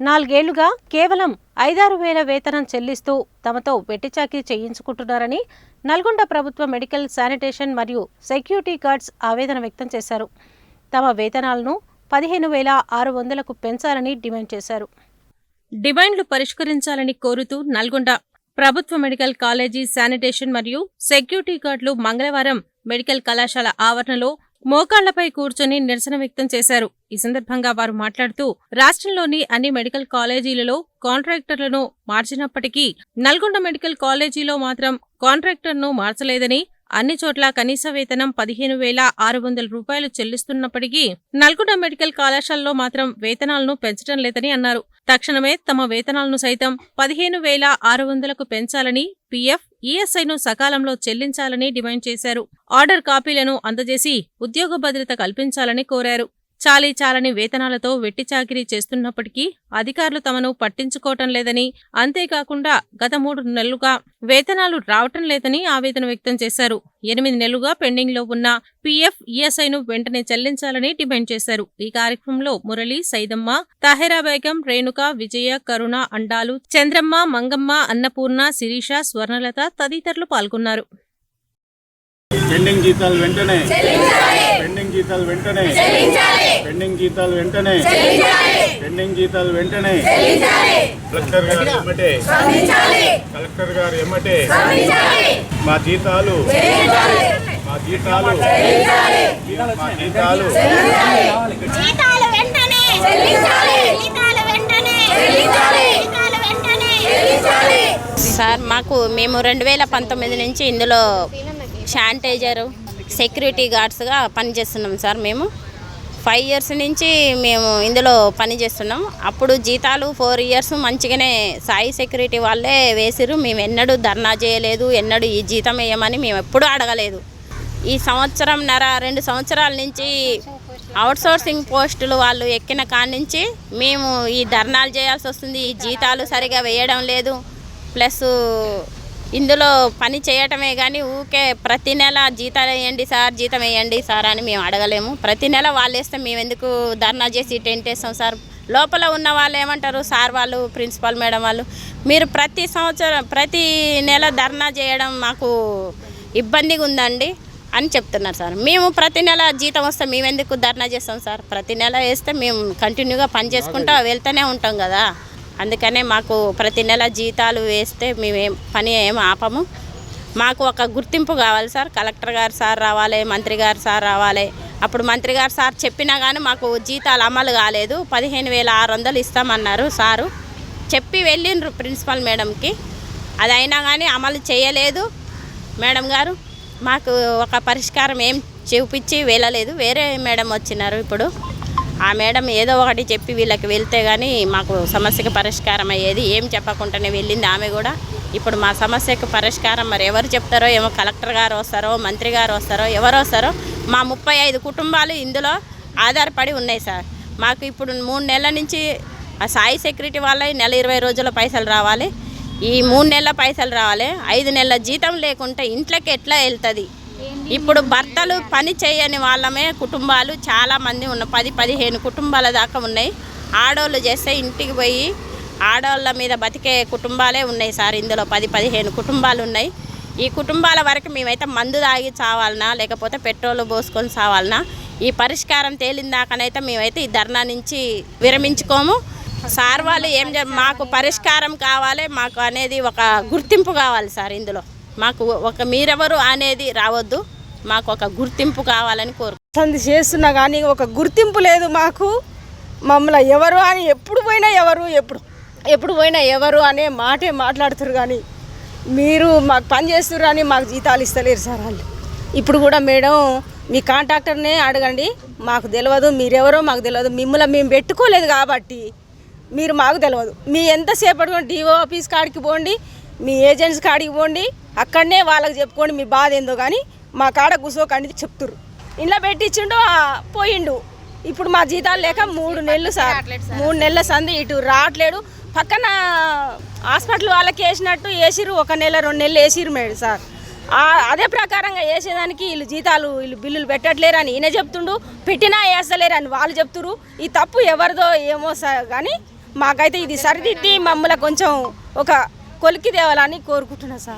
నాలుగేళ్ళుగా కేవలం ఐదారు వేల వేతనం చెల్లిస్తూ తమతో వెట్టిచాకీ చేయించుకుంటున్నారని నల్గొండ ప్రభుత్వ మెడికల్ శానిటేషన్ మరియు సెక్యూరిటీ గార్డ్స్ ఆవేదన వ్యక్తం చేశారు. తమ వేతనాలను పదిహేను వేల ఆరు వందలకు పెంచాలని డిమాండ్ చేశారు. డిమాండ్లు పరిష్కరించాలని కోరుతూ నల్గొండ ప్రభుత్వ మెడికల్ కాలేజీ శానిటేషన్ మరియు సెక్యూరిటీ గార్డులు మంగళవారం మెడికల్ కళాశాల ఆవరణలో మోకాళ్ళపై కూర్చొని నిరసన వ్యక్తం చేశారు. ఈ సందర్భంగా వారు మాట్లాడుతూ రాష్ట్రంలోని అన్ని మెడికల్ కాలేజీలలో కాంట్రాక్టర్లను మార్చినప్పటికీ నల్గొండ మెడికల్ కాలేజీలో మాత్రం కాంట్రాక్టర్ను మార్చలేదని అన్ని చోట్ల కనీస వేతనం పదిహేను వేల ఆరు వందల రూపాయలు చెల్లిస్తున్నప్పటికీ నల్గొండ మెడికల్ కళాశాలలో మాత్రం వేతనాలను పెంచడం లేదని అన్నారు. తక్షణమే తమ వేతనాలను సైతం పదిహేను వేల ఆరు వందలకు పెంచాలని పీఎఫ్ ఈఎస్ఐను సకాలంలో చెల్లించాలని డిమాండ్ చేశారు. ఆర్డర్ కాపీలను అందజేసి ఉద్యోగ భద్రత కల్పించాలని కోరారు. చాలీ చాలని వేతనాలతో వెట్టి చాకిరీ చేస్తున్నప్పటికీ అధికారులు తమను పట్టించుకోవటం లేదని అంతేకాకుండా గత మూడు నెలలుగా వేతనాలు రావటం లేదని ఆవేదన వ్యక్తం చేశారు. ఎనిమిది నెలలుగా పెండింగ్లో ఉన్న పీఎఫ్ ఈఎస్ఐను వెంటనే చెల్లించాలని డిమాండ్ చేశారు. ఈ కార్యక్రమంలో మురళి సైదమ్మ తాహెరా బేగం రేణుక విజయ కరుణ అండాలు చంద్రమ్మ మంగమ్మ అన్నపూర్ణ శిరీష స్వర్ణలత తదితరులు పాల్గొన్నారు. పెండింగ్ జీతాలు వెంటనే పెండింగ్ జీతాలు వెంటనే. పెండింగ్ జీతాలు వెంటనే. పెండింగ్ జీతాలు వెంటనే. కలెక్టర్ గారు ఎమ్మటే. కలెక్టర్ గారు ఎమ్మటే. మా జీతాలు. మా జీతాలు. మా జీతాలు. జీతాలు వెంటనే. చెల్లించాలి. జీతాలు వెంటనే. చెల్లించాలి. జీతాలు వెంటనే. చెల్లించాలి. సార్ మాకు మేము రెండు వేల పంతొమ్మిది నుంచి ఇందులో శానిటైజర్ సెక్యూరిటీ గార్డ్స్గా పనిచేస్తున్నాం సార్ మేము. ఫైవ్ ఇయర్స్ నుంచి మేము ఇందులో పని చేస్తున్నాం అప్పుడు జీతాలు ఫోర్ ఇయర్స్ మంచిగానే సాయి సెక్యూరిటీ వాళ్ళే వేసిరు మేము ఎన్నడూ ధర్నా చేయలేదు ఎన్నడూ ఈ జీతం వేయమని మేము ఎప్పుడూ అడగలేదు. ఈ సంవత్సరం నర రెండు సంవత్సరాల నుంచి అవుట్సోర్సింగ్ పోస్టులు వాళ్ళు ఎక్కిన కాడి నుంచి మేము ఈ ధర్నాలు చేయాల్సి వస్తుంది. ఈ జీతాలు సరిగా వేయడం లేదు. ప్లస్ ఇందులో పని చేయటమే కానీ ఊకే ప్రతి నెల జీతాలు వేయండి సార్ జీతం వేయండి సార్ అని మేము అడగలేము. ప్రతి నెల వాళ్ళు వేస్తే మేము ఎందుకు ధర్నా చేసి టెంట్ వేస్తాం సార్. లోపల ఉన్న వాళ్ళు ఏమంటారు? సార్ వాళ్ళు ప్రిన్సిపాల్ మేడం వాళ్ళు. మీరు ప్రతి సంవత్సరం ప్రతి నెల ధర్నా చేయడం మాకు ఇబ్బందిగా ఉందండి అని చెప్తున్నారు సార్. మేము ప్రతి నెల జీతం వస్తే మేము ఎందుకు ధర్నా చేస్తాం సార్? ప్రతి నెల వేస్తే మేము కంటిన్యూగా పని చేసుకుంటా వెళ్తూనే ఉంటాం కదా. అందుకనే మాకు ప్రతి నెల జీతాలు వేస్తే మేమేం పని ఏం ఆపము. మాకు ఒక గుర్తింపు కావాలి సార్. కలెక్టర్ గారు సార్ రావాలి మంత్రి గారు సార్ రావాలి. అప్పుడు మంత్రి గారు సార్ చెప్పినా కానీ మాకు జీతాలు అమలు కాలేదు. పదిహేను వేల ఆరు వందలు ఇస్తామన్నారు సారు. చెప్పి వెళ్ళిండ్రు ప్రిన్సిపల్ మేడంకి. అది అయినా కానీ అమలు చేయలేదు మేడం గారు. మాకు ఒక పరిష్కారం ఏం చూపించి వెళ్ళలేదు. వేరే మేడం వచ్చినారు ఇప్పుడు. ఆ మేడం ఏదో ఒకటి చెప్పి వీళ్ళకి వెళ్తే కానీ మాకు సమస్యకు పరిష్కారం అయ్యేది. ఏం చెప్పకుండానే వెళ్ళింది ఆమె కూడా. ఇప్పుడు మా సమస్యకు పరిష్కారం మరి ఎవరు చెప్తారో ఏమో కలెక్టర్ గారు వస్తారో మంత్రి గారు వస్తారో ఎవరు వస్తారో మా ముప్పై ఐదు కుటుంబాలు ఇందులో ఆధారపడి ఉన్నాయి సార్. మాకు ఇప్పుడు మూడు నెలల నుంచి ఆ సాయి సెక్యూరిటీ వాళ్ళ నెల ఇరవై రోజుల పైసలు రావాలి. ఈ మూడు నెలల పైసలు రావాలి. ఐదు నెలల జీతం లేకుంటే ఇంట్లోకి ఎట్లా వెళ్తుంది? ఇప్పుడు భర్తలు పని చేయని వాళ్ళమే కుటుంబాలు చాలామంది ఉన్న పది పదిహేను కుటుంబాల దాకా ఉన్నాయి. ఆడవాళ్ళు చేస్తే ఇంటికి పోయి ఆడవాళ్ళ మీద బతికే కుటుంబాలే ఉన్నాయి సార్. ఇందులో పది పదిహేను కుటుంబాలు ఉన్నాయి. ఈ కుటుంబాల వరకు మేమైతే మందు తాగి చావాలనా లేకపోతే పెట్రోల్ పోసుకొని చావాలనా? ఈ పరిష్కారం తేలిన దాకానైతే మేమైతే ఈ ధర్నా నుంచి విరమించుకోము. సార్ వాళ్ళు ఏం మాకు పరిష్కారం కావాలి మాకు అనేది ఒక గుర్తింపు కావాలి సార్ ఇందులో. మాకు ఒక మీరెవరు అనేది రావద్దు. మాకు ఒక గుర్తింపు కావాలని కోరు సంది చేస్తున్నా కానీ ఒక గుర్తింపు లేదు మాకు. మమ్మల్ని ఎవరు అని ఎప్పుడు పోయినా ఎవరు ఎప్పుడు ఎప్పుడు పోయినా ఎవరు అనే మాటే మాట్లాడుతున్నారు కానీ మీరు మాకు పని చేస్తున్నారు అని మాకు జీతాలు ఇస్తలేరు సార్ వాళ్ళు. ఇప్పుడు కూడా మేడం మీ కాంట్రాక్టర్నే అడగండి మాకు తెలియదు మీరెవరో మాకు తెలియదు మిమ్మల్ని మేము పెట్టుకోలేదు కాబట్టి మీరు మాకు తెలియదు మీ ఎంతసేపటి డిఓ ఆఫీస్ కాడికి పోండి మీ ఏజెంట్స్ కాడికి పోండి అక్కడనే వాళ్ళకి చెప్పుకోండి మీ బాధ ఏందో కానీ మా కాడ కూసోకండి చెప్తురు ఇంట్లో పెట్టించిండు పోయిండు. ఇప్పుడు మా జీతాలు లేక మూడు నెలలు సార్. మూడు నెలల సంది ఇటు రావట్లేడు. పక్కన హాస్పిటల్ వాళ్ళకి వేసినట్టు వేసిరు ఒక నెల రెండు నెలలు వేసిరు మేడం సార్. అదే ప్రకారంగా వేసేదానికి వీళ్ళు జీతాలు వీళ్ళు బిల్లులు పెట్టట్లేరు అని ఈయన చెప్తుండు. పెట్టినా వేస్తలేరు అని వాళ్ళు చెప్తురు ఈ తప్పు ఎవరిదో ఏమో సార్ కానీ మాకైతే ఇది సరిదిద్ది మమ్మల్ని కొంచెం ఒక కొలికి తేవాలని కోరుకుంటున్నా సార్.